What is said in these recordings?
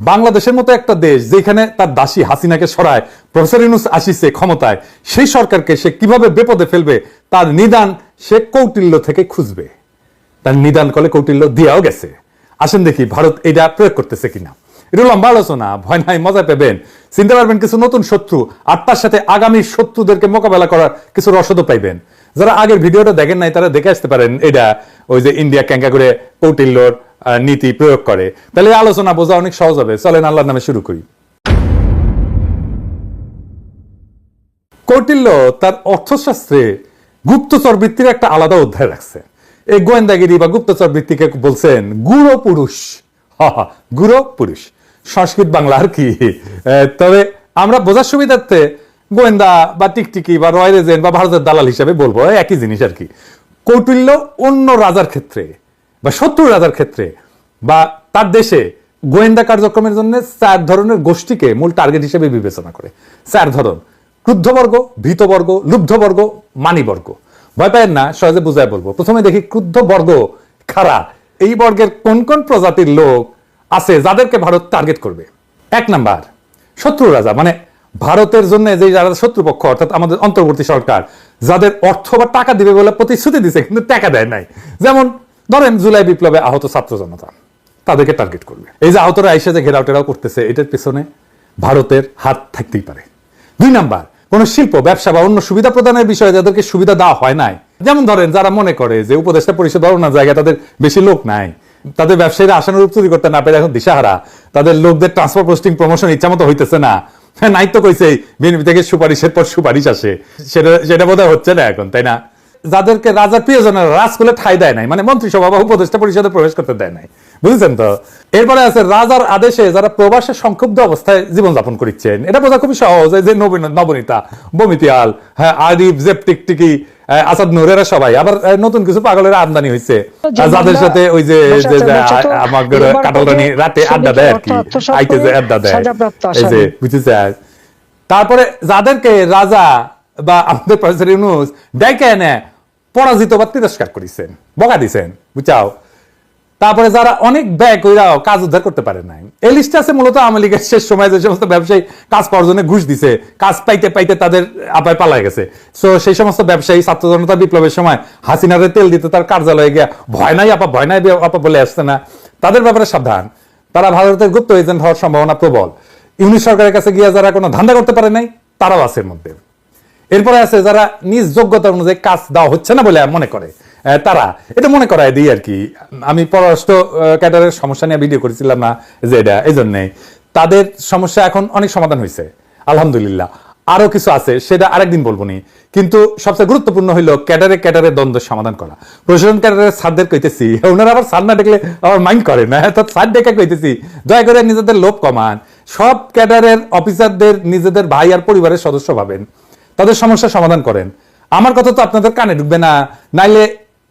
বাংলাদেশের মতো একটা দেশ যেখানে তার দাসী হাসিনাকে সরায়, প্রফেসর ইউনুস আসিছে ক্ষমতায়, সেই সরকারকে সে কীভাবে বিপদে ফেলবে, তার নিদান সে কৌটিল্য থেকে খুঁজবে। তার নিদান কলে কৌটিল্য দিয়াও গেছে। আসেন দেখি ভারত এটা প্রয়োগ করতেছে কিনা। এটা লম্বা আলোচনা, ভয় নাই, মজা পাবেন। চিনতে পারবেন কিছু নতুন শত্রু, আর তার সাথে আগামী শত্রুদেরকে মোকাবেলা করার কিছু রসদও পাইবেন। যারা আগের ভিডিওটা দেখেন নাই, তারা দেখে আসতে পারেন, এটা ওই যে ইন্ডিয়া ক্যাঙ্কা করে কৌটিল্যর নীতি প্রয়োগ করে। তাহলে আলোচনা বোঝা অনেক সহজ হবে। চলেন আল্লাহর নামে শুরু করি। কৌটিল্য তার অর্থশাস্ত্রে গুপ্তচর বৃত্তির একটা আলাদা অধ্যায় রাখছে। এই গোয়েন্দাগিরি বা গুপ্তচর বৃত্তিকে বলছেন গুড়ো পুরুষ হা পুরুষ সংস্কৃত বাংলা আর কি। তবে আমরা বোঝার সুবিধার্থে গোয়েন্দা বা টিকটিকি বা রয়্যাল এজেন্ট বা ভারতের দালাল হিসাবে বলব। একই জিনিস আর কি। কৌটিল্য অন্য রাজার ক্ষেত্রে বা শত্রু রাজার ক্ষেত্রে বা তার দেশে গোয়েন্দা কার্যক্রমের জন্য চার ধরনের গোষ্ঠীকে মূল টার্গেট হিসেবে বিবেচনা করে। চার ধরন, ক্রুদ্ধবর্গ, ভীতবর্গ, লুব্ধবর্গ, মানিবর্গ। ভয় পায়েন না, সহজে বুঝায় বলব। প্রথমে দেখি ক্রুদ্ধ বর্গ খারা এই বর্গের কোন কোন প্রজাতির লোক আছে যাদেরকে ভারত টার্গেট করবে? এক নাম্বার, শত্রু রাজা। মানে ভারতের জন্য যে যারা শত্রুপক্ষ, অর্থাৎ আমাদের অন্তর্বর্তী সরকার, যাদের অর্থ বা টাকা দিবে বলে প্রতিশ্রুতি দিছে, কিন্তু টাকা দেয় নাই। যেমন ধরেন জুলাই বিপ্লবে আহত ছাত্র জনতা, তাদেরকে টার্গেট করবে। এই যে আহতরা আইসা যে ঘেরাও টেরাও করতেছে, এটার পেছনে ভারতের হাত থাকতেই পারে। দুই নাম্বার, কোন শিল্প, ব্যবসা বা অন্য সুবিধা প্রদানের বিষয়ে যাদেরকে সুবিধা দেওয়া হয় নাই, যেমন ধরেন যারা মনে করে যে উপদেষ্টা পরিষদ অন্য জায়গায় তাদের বেশি লোক নাই, তাদের ব্যবসায়ীরা আশানুরূপ চুরি করতে না পেরে এখন দিশাহারা, তাদের লোকদের ট্রান্সফার পোস্টিং প্রমোশন ইচ্ছা মতো হইতেছে না। হ্যাঁ নাই তো কইছে বিএনপি থেকে সুপারিশের পর সুপারিশ আসে। সেটা সেটা বোধহয় হচ্ছে না এখন, তাই না? যাদেরকে রাজার প্রিয়জনের রাজকুলে ঠাই দেয় নাই মানে মন্ত্রিসভা বা উপদেষ্টা পরিষদে প্রবেশ করতে দেয় নাই। বুঝেছেন তো? এরপরে আছে রাজার আদেশে যারা প্রবাসে সংক্ষুব্ধ অবস্থায় জীবনযাপন করছেন এটা বোঝা খুবই সহজ যে নবীন নবনীতা বমিতিয়াল হ্যাঁ আরিফ জেপ টিকটিকি আসাদ নুরেরা সবাই। আবার নতুন কিছু পাগলের আমদানি হয়েছে যাদের সাথে ওই যে আমার কাটালরানি রাতে আড্ডা দেয় আর কি। আইতে যে আড্ডা দেয়। এই যে বুঝেছে তারপরে যাদেরকে রাজা বা আমাদের প্রফেসর ইউনুস ডেকে এনে পরাজিত বা তিরস্কার করেছেন, বকা দিছেন, বুঝাও। তারপরে যারা অনেক ব্যয় কইরাও কাজ উদ্ধার করতে পারে নাই। এই লিস্টে আছে মূলত আওয়ামী লীগের শেষ সময় যে সমস্ত ব্যবসায়ী কাজ পাওয়ার জন্য ঘুষ দিছে, কাজ পাইতে পাইতে তাদের আপায় পালায় গেছে। সো সেই সমস্ত ব্যবসায়ী, ছাত্র জনতা বিপ্লবের সময় হাসিনারে তেল দিতে তার কার্যালয়ে গিয়া, ভয় নাই আপা, ভয় নাই আপা বলে আসছে না। তাদের ব্যাপারে সাবধান। তারা ভারতের গুপ্ত এজেন্ট হওয়ার সম্ভাবনা প্রবল। ইউনিট সরকারের কাছে গিয়া যারা কোনো ধান্দা করতে পারে নাই, তারাও আছে মধ্যে। এরপরে আছে যারা নিজ যোগ্যতা অনুযায়ী কাজ দেওয়া হচ্ছে না বলে মনে করে। তারা, এটা মনে করায় দিই আর কি। আমি পররাষ্ট্র ক্যাডারের সমস্যা নিয়ে ভিডিও করেছিলাম না যে এটা এই জন্যে তাদের সমস্যা এখন অনেক সমাধান হয়েছে আলহামদুলিল্লাহ। আরও কিছু আছে, সেটা আরেকদিন বলব নি। কিন্তু সবচেয়ে গুরুত্বপূর্ণ হইল ক্যাডারে ক্যাডারে দ্বন্দ্বের সমাধান করা। প্রশাসন ক্যাডারের সারদের কইতেছি, ওনারা আবার সার না দেখলে আবার মাইন্ড করে না। তো সার ডেকে কইতেছি, দয়া করে নিজেদের লোভ কমান। সব ক্যাডারের অফিসারদের, নিজেদের ভাই আর পরিবারের সদস্য ভাবেন। তাদের সমস্যার সমাধান করেন। আমার কথা তো আপনাদের কানে ঢুকবে না। নাইলে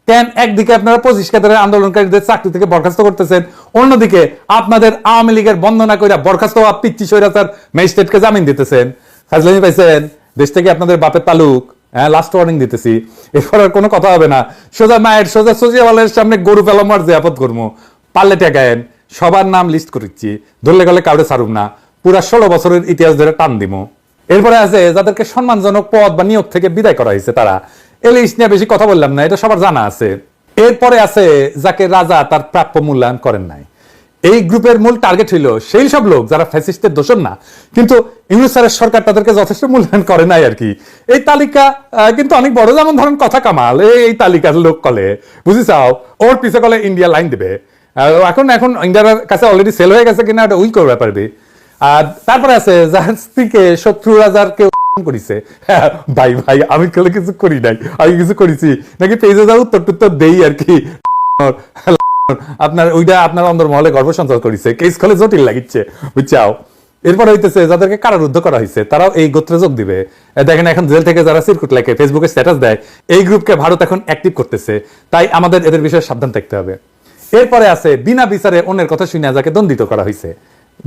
কেন একদিকে আপনারা পঁচিশ কাতারের আন্দোলনকারীদের চাকরি থেকে বরখাস্ত করতেছেন, অন্যদিকে আপনাদের আওয়ামী লীগের বন্দনা করে বরখাস্ত হওয়া পিচ্ছি স্বৈরাচার ম্যাজিস্ট্রেটকে জামিন দিতেছেন। ফাজলামি পাইছেন? দেশ থেকে আপনাদের বাপের তালুক হ্যাঁ লাস্ট ওয়ার্নিং দিতেছি। এরপর আর কোনো কথা হবে না। সোজা মায়ের সোজা সোজিয়াওয়ালের সামনে গরু পেলামার যে আপদ করব পারলে টেকায়েন সবার নাম লিস্ট করিচ্ছি। ধরলে গেলে কাউরে ছাড়ুম না। পুরা ষোলো বছরের ইতিহাস ধরে টান দিমো। এরপরে আছে, যাদেরকে সম্মানজনক পদ বা নিয়োগ থেকে বিদায় করা হয়েছে তারা। এই লিস্ট নিয়ে বেশি কথা বললাম না, এটা সবার জানা আছে। এরপরে আছে, যাকে রাজা তার প্রাপ্য মূল্যায়ন করেন নাই। এই গ্রুপের মূল টার্গেট হইল সেই সব লোক যারা ফ্যাসিস্টের দোষণ না। কিন্তু ইংরেজ স্যারের সরকার তাদেরকে যথেষ্ট মূল্যায়ন করে নাই আর কি। এই তালিকা কিন্তু অনেক বড় যেমন ধরেন কথা কামাল, এই- তালিকার লোক কলে। বুঝিছাও? ওর পিছে কলে ইন্ডিয়া লাইন দেবে। এখন এখন ইন্ডিয়ার কাছে অলরেডি সেল হয়ে গেছে কিনা ওটা উই করবে পারবে আর তারপরে আছে যার স্ত্রীকে শত্রু রাজার কেউ করিছে। হ্যাঁ, ভাই ভাই আমি কেউ কিছু করি নাই আমি কিছু করেছি। নাকি পেজে যাও উত্তর টুত্তর দেই আর কি। আপনার ওইটা আপনার অন্দরমহলে গর্ভ সঞ্চার করেছে কেস খলে জটিল লাগিচ্ছে বুঝছাও? এরপর হইতেছে যাদেরকে কারারুদ্ধ করা হয়েছে তারাও এই গোত্রে যোগ দিবে। দেখেন এখন জেল থেকে যারা সিরকুট লেখে ফেসবুকে স্ট্যাটাস দেয় এই গ্রুপকে ভারত এখন অ্যাক্টিভ করতেছে। তাই আমাদের এদের বিষয়ে সাবধান থাকতে হবে। এরপরে আছে বিনা বিচারে অন্যের কথা শুনে যাকে দণ্ডিত করা হয়েছে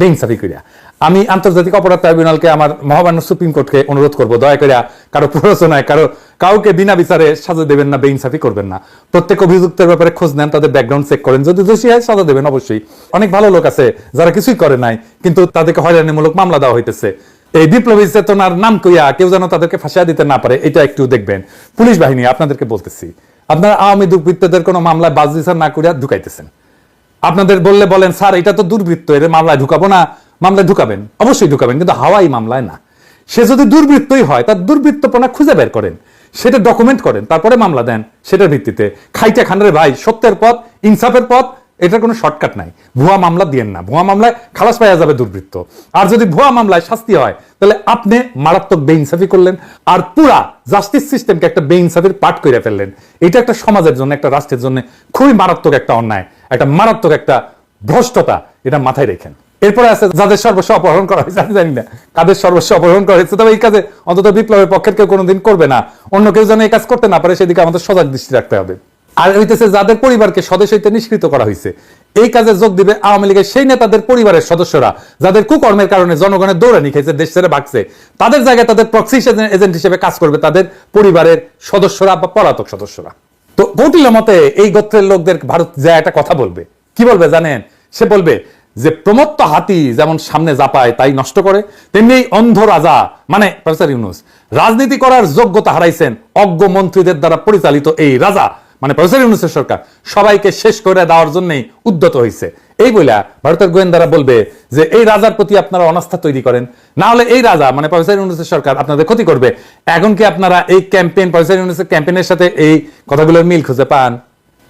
বেইনসাফি করিয়া আমি আন্তর্জাতিক অপরাধ ট্রাইব্যুনালকে আমার মহামান্য সুপ্রিম কোর্টকে অনুরোধ করব, দয়া করে কারও প্ররোচনায়, কারও, কাউকে বিনা বিচারে সাজা দেবেন না বেইনসাফি করবেন না। প্রত্যেক অভিযুক্তের ব্যাপারে খোঁজ নেন, তাদের ব্যাকগ্রাউন্ড চেক করেন। যদি দোষী হয়, সাজা দেবেন অবশ্যই। অনেক ভালো লোক আছে যারা কিছুই করে নাই, কিন্তু তাদেরকে হয়রানিমূলক মামলা দেওয়া হইতেছে। এই বিপ্লবী চেতনার নাম কইয়া কেউ যেন তাদেরকে ফাঁসিয়া দিতে না পারে, এটা একটু দেখবেন। পুলিশ বাহিনী, আপনাদেরকে বলতেছি, আপনারা আওয়ামী দুর্বৃত্তদের কোনো মামলায় বাজ বিচার না করিয়া ঢুকাইতেছেন। আপনাদের বললে বলেন, স্যার, এটা তো দুর্বৃত্ত এর মামলায় ঢুকাবো না। মামলায় ঢুকাবেন, অবশ্যই ঢুকাবেন, কিন্তু হাওয়াই মামলায় না। সে যদি দুর্বৃত্তই হয়, তার দুর্বৃত্তপনা খুঁজে বের করেন, সেটা ডকুমেন্ট করেন, তারপরে মামলা দেন, সেটার ভিত্তিতে। খাইটা খানের ভাই, সত্যের পথ, ইনসাফের পথ এটার কোনো শর্টকাট নাই। ভুয়া মামলা দিয়েন না। ভুয়া মামলায় খালাস পাওয়া যাবে দুর্বৃত্ত। আর যদি ভুয়া মামলায় শাস্তি হয়, তাহলে আপনি মারাত্মক বেইনসাফি করলেন আর পুরা জাস্টিস সিস্টেমকে একটা বেইনসাফির পাঠ করে ফেললেন। এটা একটা সমাজের জন্য, একটা রাষ্ট্রের জন্য খুবই মারাত্মক একটা অন্যায়, একটা মারাত্মক একটা ভ্রষ্টতা এটা মাথায় রেখেন। এরপরে আছে যাদের সর্বস্ব অপহরণ করা হয়েছে, আমি জানি না কাদের সর্বস্ব অপহরণ করা হয়েছে, তবে এই কাজে অন্তত বিপ্লবের পক্ষের কেউ কোনোদিন করবে না। অন্য কেউ যেন এই কাজ করতে না পারে, সেদিকে আমাদের সজাগ দৃষ্টি রাখতে হবে। আর হইতেছে যাদের পরিবারকে স্বদেশ হইতে নিষ্কৃত করা হয়েছে এই কাজে যোগ দিবে আওয়ামী লীগের সেই নেতাদের পরিবারের সদস্যরা, যাদের কুকর্মের কারণে জনগণের দৌড়ানি খেয়েছে, দেশ ছেড়ে ভাগছে। তাদের জায়গায় তাদের প্রক্সি এজেন্ট হিসেবে কাজ করবে তাদের পরিবারের সদস্যরা বা পলাতক সদস্যরা। তো কৌটিল্য মতে এই গোত্রের লোকদের ভারত যা একটা কথা বলবে। কি বলবে জানেন? সে বলবে যে, প্রমত্ত হাতি যেমন সামনে জাপায়, তাই নষ্ট করে। তেমনি এই অন্ধ রাজা মানে প্রফেসর ইউনুস, রাজনীতি করার যোগ্যতা হারাইছেন অজ্ঞ মন্ত্রীদের দ্বারা পরিচালিত এই রাজা। মানে প্রফেসর ইউনুসের সরকার, সবাইকে শেষ করে দেওয়ার জন্যই উদ্যত হয়েছে এই বইলা ভারতের গোয়েন্দারা বলবে যে এই রাজার প্রতি আপনারা অনাস্থা তৈরি করেন। না হলে এই রাজা মানে প্রফেসর ইউনুসের সরকার আপনাদের ক্ষতি করবে। এখন কি আপনারা এই ক্যাম্পেইন, প্রফেসর ইউনুসের ক্যাম্পেইনের সাথে এই কথাগুলোর মিল খুঁজে পান?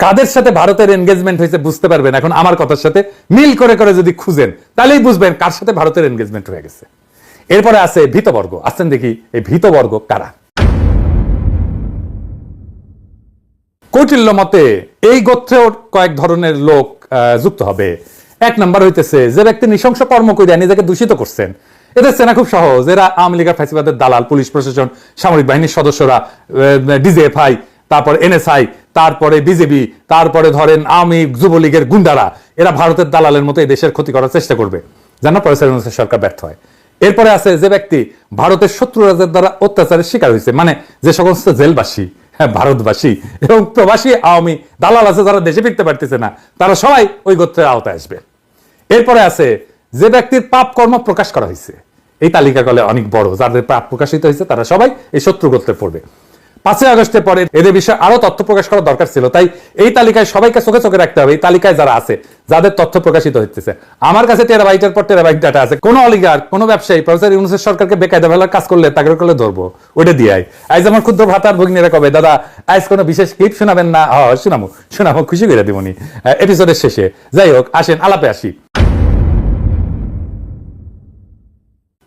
কাদের সাথে ভারতের এনগেজমেন্ট হয়েছে বুঝতে পারবেন এখন আমার কথার সাথে? মিল করে করে যদি খুঁজেন, তাহলেই বুঝবেন কার সাথে ভারতের এনগেজমেন্ট হয়ে গেছে। এরপরে আছে ভীতবর্গ। আসছেন দেখি এই ভীতবর্গ কারা? কৌটিল্য মতে, এই গোত্রেও কয়েক ধরনের লোক যুক্ত হবে। এক নাম্বার হইতেছে, যে ব্যক্তি নৃশংস কর্ম করিয়া নিজেকে দূষিত করছেন। এদের সেনা খুব সহজ। এরা আওয়ামী লীগের ফ্যাসিবাদের দালাল, পুলিশ প্রশাসন, সামরিক বাহিনীর সদস্যরা ডিজিএফআই, তারপর এনএসআই, তারপরে বিজেপি, তারপরে ধরেন আওয়ামী যুবলীগের গুন্ডারা। এরা ভারতের দালালের মতো দেশের ক্ষতি করার চেষ্টা করবে। যেন ইউনূসের সরকার ব্যর্থ হয়। এরপরে আছে যে ব্যক্তি ভারতের শত্রু রাজার দ্বারা অত্যাচারের শিকার হয়েছে মানে যে সমস্ত জেলবাসী ভারতবাসী এবং প্রবাসী আওয়ামী দালাল আছে যারা দেশে ফিরতে পারতেছে না, তারা সবাই ওই গোত্রের আওতায় আসবে। এরপরে আছে, যে ব্যক্তির পাপ কর্ম প্রকাশ করা হয়েছে, এই তালিকা গলে অনেক বড়। যাদের পাপ প্রকাশিত হয়েছে, তারা সবাই এই শত্রু গোত্রে পড়বে। পাঁচই আগস্টের পরে এদের বিষয়ে আরও তথ্য প্রকাশ করা দরকার ছিল। তাই এই তালিকায় সবাইকে চোখে চোখে রাখতে হবে, এই তালিকায় যারা আছে, যাদের তথ্য প্রকাশিত হচ্ছে আমার কাছে টেরাবাইটের পর টেরাবাইট ডাটা আছে। কোন অলিগার কোন ব্যবসায়ী প্রফেসর ইউনুসের সরকারকে বেকায়দা ফেলার কাজ করলে তাকে করলে ধরবো ওটা দিয়ে আজ আমার ক্ষুদ্র ভাতার ভগিনীরা কবে, দাদা, আজ কোনো বিশেষ ক্লিপ শোনাবেন না? হ শোনাবো শোনাবো, খুশি করে দিবনি এপিসোডের শেষে। যাই হোক, আসেন, আলাপে আসি।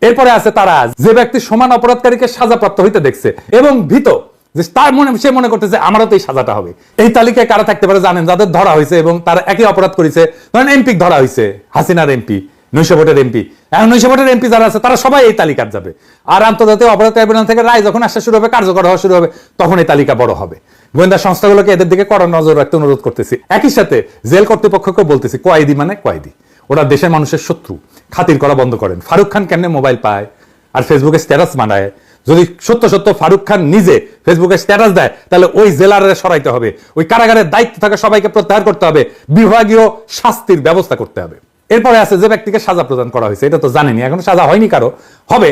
এরপরে আছে তারা যে ব্যক্তি সমান অপরাধকারীকে সাজাপ্রাপ্ত হইতে দেখছে এবং ভীত। যে তার মনে, সে মনে করতেছে, আমারও তো এই সাজাটা হবে। এই তালিকায় কারা থাকতে পারে জানেন? যাদের ধরা হয়েছে এবং তারা একই অপরাধ করেছে। ধরেন এমপি ধরা হয়েছে, হাসিনার এমপি নৈশ ভোটের এমপি এখন নৈশ ভোটের এমপি যারা আছে, তারা সবাই এই তালিকার যাবে। আর আন্তর্জাতিক অপরাধ ট্রাইব্যুনাল থেকে রায় যখন আসা শুরু হবে, কার্যকর হওয়া শুরু হবে, তখন এই তালিকা বড় হবে। গোয়েন্দা সংস্থাগুলোকে এদের দিকে কড়া নজর রাখতে অনুরোধ করতেছি। একই সাথে জেল কর্তৃপক্ষকে বলতেছি কয়েদি মানে কয়েদি ওরা দেশের মানুষের শত্রু। খাতির করা বন্ধ করেন। ফারুক খান কেমনে মোবাইল পায়? আর ফেসবুকে স্ট্যাটাস মানায় যদি সত্য সত্য ফারুক খান নিজে ফেসবুকে স্ট্যাটাস দেয়, তাহলে ওই জেলারে সরাইতে হবে। ওই কারাগারের দায়িত্ব থাকা সবাইকে প্রত্যাহার করতে হবে। বিভাগীয় শাস্তির ব্যবস্থা করতে হবে। এরপরে আছে যে ব্যক্তিকে সাজা প্রদান করা হয়েছে, এটা তো জানেনি এখনও সাজা হয়নি কারও। হবে,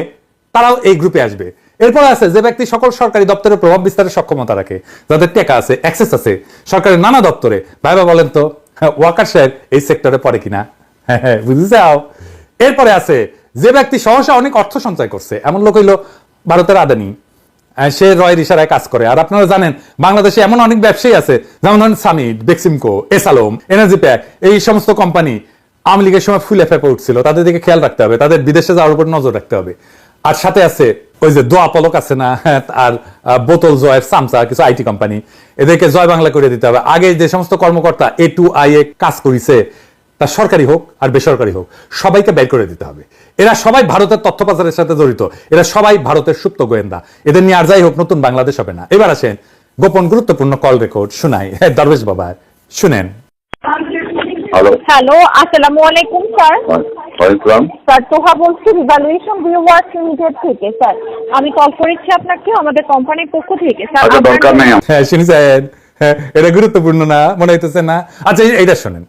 তারাও এই গ্রুপে আসবে। এরপর আছে যে ব্যক্তি সকল সরকারি দপ্তরে প্রভাব বিস্তারের সক্ষমতা রাখে, যাদের টেকা আছে অ্যাক্সেস আছে, সরকারের নানা দপ্তরে। ভাইবা বলেন তো ওয়াকার সাহেব এই সেক্টরে পড়ে কিনা? হ্যাঁ হ্যাঁ চাও? এরপরে আছে যে ব্যক্তি সহসা অনেক অর্থ সঞ্চয় করছে, এমন লোক হইল ভারতের আদানি সে রয়ের ইশারায় কাজ করে। আর আপনারা জানেন, বাংলাদেশে এমন অনেক ব্যবসায়ী আছে, যেমন ধরেন সামিট, বেক্সিমকো, এসালোম, এনার্জি প্যাক, এই সমস্ত কোম্পানি আওয়ামী লীগের সময় ফুলে ফেপে উঠছিল। তাদের দিকে খেয়াল রাখতে হবে, তাদের বিদেশে যাওয়ার উপর নজর রাখতে হবে। আর সাথে আছে ওই যে দোয়া পলক আছে না, আর বোতল, জয়ের সামসা, কিছু আইটি কোম্পানি। এদেরকে জয় বাংলা করে দিতে হবে। আগে যে সমস্ত কর্মকর্তা এ টু আই এ কাজ করেছে তা সরকারি হোক আর বেসরকারি হোক সবাইকে বের করে দিতে হবে। এরা সবাই ভারতের তথ্য পাচারের সাথে জড়িত। এরা সবাই ভারতের সুপ্ত গোয়েন্দা। এদের নিয়ে আর যাই হোক নতুন বাংলাদেশ হবে না। এবার আসেন গোপন গুরুত্বপূর্ণ কল রেকর্ড শুনাই। দরবেশ বাবা শুনেন। হ্যালো হ্যালো আসসালামু আলাইকুম স্যার। স্যার তোহা বলছি রিভ্যালুয়েশন ভিউয়ার্স লিমিটেড থেকে স্যার। আমি কল করেছি আপনাকে আমাদের কোম্পানির পক্ষ থেকে। স্যার আচ্ছা দরকার নেই। হ্যাঁ শুনেছেন? হ্যাঁ এটা গুরুত্বপূর্ণ না মনে হইতেছে না। আচ্ছা এই- এইটা শোনেন।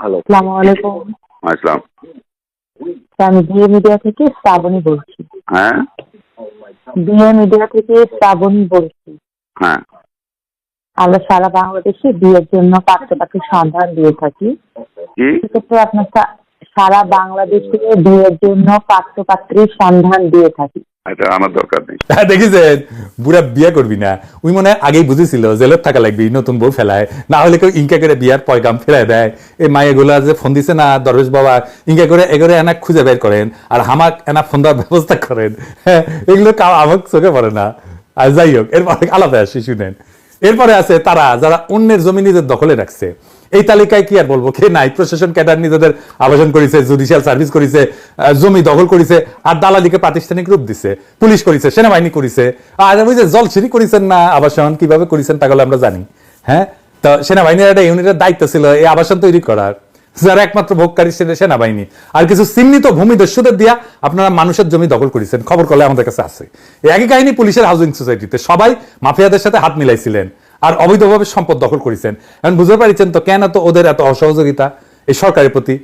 হ্যালো আসসালামু আলাইকুম। আসসালাম। আমি বিয়ে মিডিয়া থেকে শ্রাবণী বলছি। হ্যাঁ? বিয়ে মিডিয়া থেকে শ্রাবণী বলছি। হ্যাঁ। আমরা সারা বাংলাদেশে বিয়ের জন্য পাত্রপাত্রীর সন্ধান দিয়ে থাকি। সেক্ষেত্রে আপনার সারা বাংলাদেশে বিয়ের জন্য পাত্রপাত্রীর সন্ধান দিয়ে থাকি। হ্যাঁ বাবা, ইনকা করে এগরে এনা খুঁজে বের করেন আর হামাক এনা ফোন দেওয়ার ব্যবস্থা করেন। হ্যাঁ এগুলো চোখে পড়ে না। আর যাই হোক, এরপরে আলাদা আসি শুনেন এরপরে আছে তারা, যারা অন্যের জমি নিজের দখলে রাখছে। এই তালিকায় কি আর বলব? কে নাই? প্রশাসন ক্যাডার নিজেদের আবাসন করেছে জুডিশিয়াল সার্ভিস করেছে জমি দখল করেছে, আর দালালিকে প্রাতিষ্ঠানিক রূপ দিছে, পুলিশ করেছে, সেনাবাহিনী করেছে। আর ওই যে জলছিরি করেছেন না আবাসন, কীভাবে করেছেন তাহলে আমরা জানি। হ্যাঁ? তো সেনাবাহিনীর একটা ইউনিটের দায়িত্ব ছিল এই আবাসন তৈরি করার। যারা একমাত্র ভোগকারী সেটা সেনাবাহিনী। আর কিছু চিহ্নিত ভূমিদস্যুদের দিয়া আপনারা মানুষের জমি দখল করেছেন, খবর করলে আমাদের কাছে আছে। একই কাহিনী পুলিশের হাউজিং সোসাইটিতে সবাই মাফিয়াদের সাথে হাত মিলাইছিলেন। আর অবৈধভাবে সম্পদ দখল করেছেন। এখন বুঝতে পারছেন তো কেন তো ওদের এত অসহযোগিতা এই সরকারের প্রতি?